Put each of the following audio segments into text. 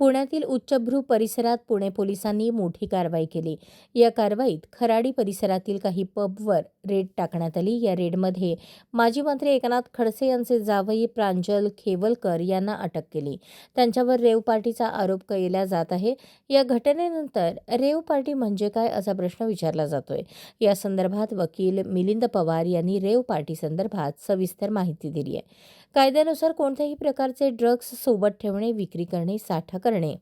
पुण्यातील उच्चभ्रू परिसरात पुणे पोलिसांनी मोठी कारवाई केली. या कारवाईत खराडी परिसरातील काही पबवर रेड टाकण्यात आली. या रेडमध्ये माजी मंत्री एकनाथ खडसे यांचे जावई प्रांजल खेवलकर यांना अटक केली. त्यांच्यावर रेव पार्टीचा आरोप केला जात आहे. या घटनेनंतर रेव पार्टी म्हणजे काय असा प्रश्न विचारला जातोय. या संदर्भात वकील मिलिंद पवार यांनी रेव पार्टी संदर्भात सविस्तर माहिती दिली आहे. कायद्यानुसार कोणत्याही प्रकारचे ड्रग्ज सोबत ठेवणे विक्री करणे साठा करणे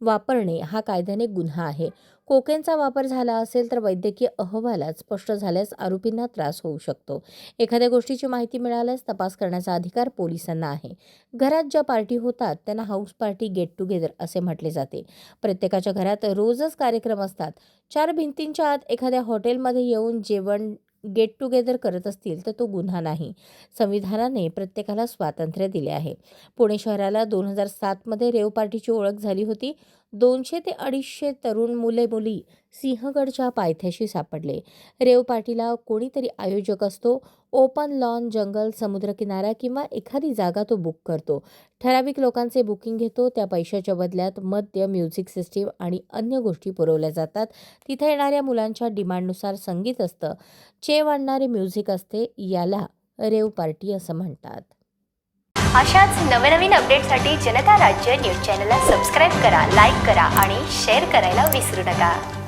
वापरणे हा कायद्याने गुन्हा आहे. कोकेनचा वापर झाला असेल तर वैद्यकीय अहवालात स्पष्ट झाल्यास आरोपींना त्रास होऊ शकतो. एखाद्या गोष्टीची माहिती मिळाल्यास तपास करण्याचा अधिकार पोलिसांना आहे. घरात ज्या पार्टी होतात त्यांना हाऊस पार्टी गेट टुगेदर असे म्हटले जाते. प्रत्येकाच्या घरात रोजच कार्यक्रम असतात. चार भिंतींच्या आत एखाद्या हॉटेलमध्ये येऊन जेवण गेट टुगेदर करत असतील तर तो गुन्हा नाही. संविधानाने प्रत्येकाला स्वातंत्र्य दिले आहे. पुणे शहराला दोन हजार सातमध्ये रेव पार्टीची ओळख झाली होती. दोनशे ते अडीचशे तरुण मुले मुली सिंहगडच्या पायथ्याशी सापडले. रेव पार्टीला कोणीतरी आयोजक असतो ओपन लॉन जंगल समुद्रकिनारा किंवा एखादी जागा तो बुक करतो. ठराविक लोकांचे बुकिंग घेतो त्या पैशाच्या बदल्यात मद्य म्युझिक सिस्टीम आणि अन्य गोष्टी पुरवल्या जातात. तिथे येणाऱ्या मुलांच्या डिमांडनुसार संगीत असतं. चेव आणणारे म्युझिक असते याला रेव पार्टी असं म्हणतात. अशाच नवनवीन अपडेटसाठी जनता राज्य न्यूज चॅनलला सबस्क्राईब करा लाईक करा आणि शेअर करायला विसरू नका.